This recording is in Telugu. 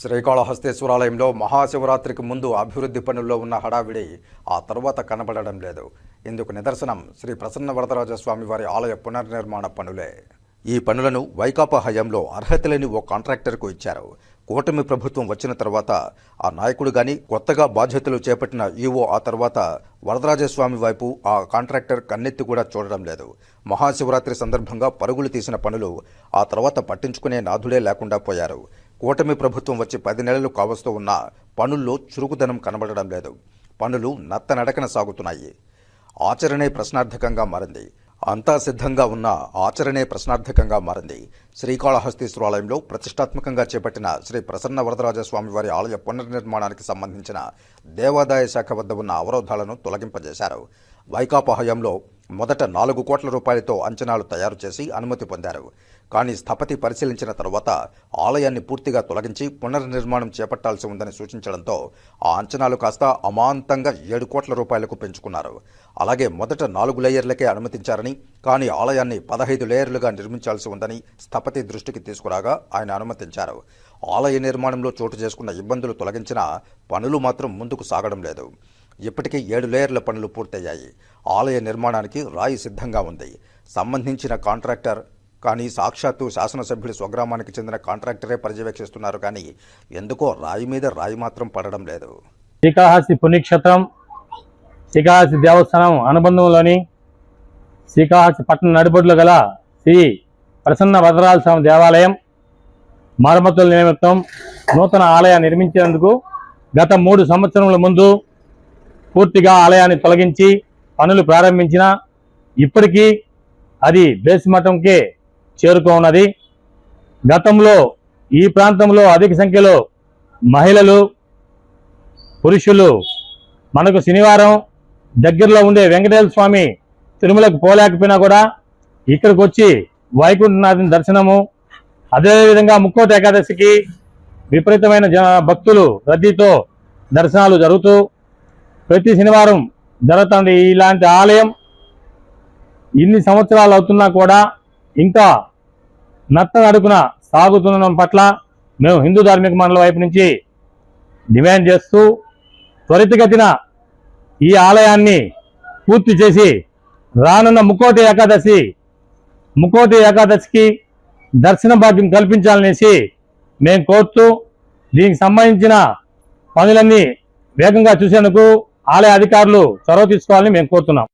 శ్రీకాళహస్తేశ్వరాలయంలో మహాశివరాత్రికి ముందు అభివృద్ధి పనుల్లో ఉన్న హడావిడి ఆ తర్వాత కనబడడం లేదు. ఇందుకు నిదర్శనం శ్రీ ప్రసన్న వరదరాజ స్వామి వారి ఆలయ పునర్నిర్మాణ పనులే. ఈ పనులను వైకాపా హయాంలో అర్హత లేని ఓ కాంట్రాక్టర్కు ఇచ్చారు. కూటమి ప్రభుత్వం వచ్చిన తర్వాత ఆ నాయకుడు గాని కొత్తగా బాధ్యతలు చేపట్టిన ఈవో ఆ తర్వాత వరదరాజస్వామి వైపు ఆ కాంట్రాక్టర్ కన్నెత్తి కూడా చూడడం లేదు. మహాశివరాత్రి సందర్భంగా పరుగులు తీసిన పనులు ఆ తర్వాత పట్టించుకునే నాథుడే లేకుండా పోయారు. కూటమి ప్రభుత్వం వచ్చి పది నెలలు కావస్తూ ఉన్నా పనుల్లో చురుకుదనం కనబడడం లేదు. పనులు నత్తనడకన సాగుతున్నాయి. ఆచరణే ప్రశ్నార్థకంగా మారింది. అంతా సిద్ధంగా ఉన్న ఆచరణే ప్రశ్నార్థకంగా మారింది. శ్రీకాళహస్తీశ్వరాలయంలో ప్రతిష్టాత్మకంగా చేపట్టిన శ్రీ ప్రసన్న వరదరాజ స్వామి వారి ఆలయ పునర్నిర్మాణానికి సంబంధించిన దేవాదాయ శాఖ వద్ద ఉన్న అవరోధాలను తొలగింపజేశారు. వైకాపా హయాంలో మొదట నాలుగు కోట్ల రూపాయలతో అంచనాలు తయారు చేసి అనుమతి పొందారు. కానీ స్థపతి పరిశీలించిన తరువాత ఆలయాన్ని పూర్తిగా తొలగించి పునర్నిర్మాణం చేపట్టాల్సి ఉందని సూచించడంతో ఆ అంచనాలు కాస్త అమాంతంగా ఏడు కోట్ల రూపాయలకు పెంచుకున్నారు. అలాగే మొదట నాలుగు లేయర్లకే అనుమతించారని కానీ ఆలయాన్ని పదహైదు లేయర్లుగా నిర్మించాల్సి ఉందని స్థపతి దృష్టికి తీసుకురాగా ఆయన అనుమతించారు. ఆలయ నిర్మాణంలో చోటు చేసుకున్న ఇబ్బందులు తొలగించినా పనులు మాత్రం ముందుకు సాగడం లేదు. ఇప్పటికే ఏడు లేయర్ల పనులు పూర్తయ్యాయి. ఆలయ నిర్మాణానికి రాయి సిద్ధంగా ఉంది. సంబంధించిన కాంట్రాక్టర్ కానీ సాక్షాత్తు శాసనసభ్యుడి స్వగ్రామానికి చెందిన కాంట్రాక్టరే పర్యవేక్షిస్తున్నారు కానీ ఎందుకో రాయి మీద రాయి మాత్రం పడడం లేదు. శ్రీకాళహస్తి పుణ్యక్షేత్రం శ్రీకాళహస్తి దేవస్థానం అనుబంధంలోని శ్రీకాళహస్తి పట్టణ నడిబొడ్లు గల శ్రీ ప్రసన్న భద్రాల స్వామి దేవాలయం మరమ్మతుల నిమిత్తం నూతన ఆలయం నిర్మించేందుకు గత మూడు సంవత్సరముల ముందు పూర్తిగా ఆలయాన్ని తొలగించి పనులు ప్రారంభించిన ఇప్పటికీ అది బేస్ మఠంకే చేరుకోన్నది గతంలో ఈ ప్రాంతంలో అధిక సంఖ్యలో మహిళలు పురుషులు మనకు శనివారం దగ్గరలో ఉండే వెంకటేశ్వర స్వామి తిరుమలకు పోలేకపోయినా కూడా ఇక్కడికి వచ్చి వైకుంఠనాథుని దర్శనము అదేవిధంగా ముక్కోటి ఏకాదశికి విపరీతమైన జన భక్తులు రద్దీతో దర్శనాలు జరుగుతూ ప్రతి శనివారం జరుగుతుంది ఇలాంటి ఆలయం. ఇన్ని సంవత్సరాలు అవుతున్నా కూడా ఇంకా నత్త అడుగున సాగుతుండడం పట్ల మేము హిందూ ధార్మిక మండలి వైపు నుంచి డిమాండ్ చేస్తూ త్వరితగతిన ఈ ఆలయాన్ని పూర్తి చేసి రానున్న ముక్కోటి ఏకాదశి ముక్కోటి ఏకాదశికి దర్శన భాగ్యం కల్పించాలనేసి మేము కోరుతూ దీనికి సంబంధించిన పనులన్నీ వేగంగా చూసేందుకు ఆలయ అధికారులు చొరవ తీసుకోవాలని మేము కోరుతున్నాం.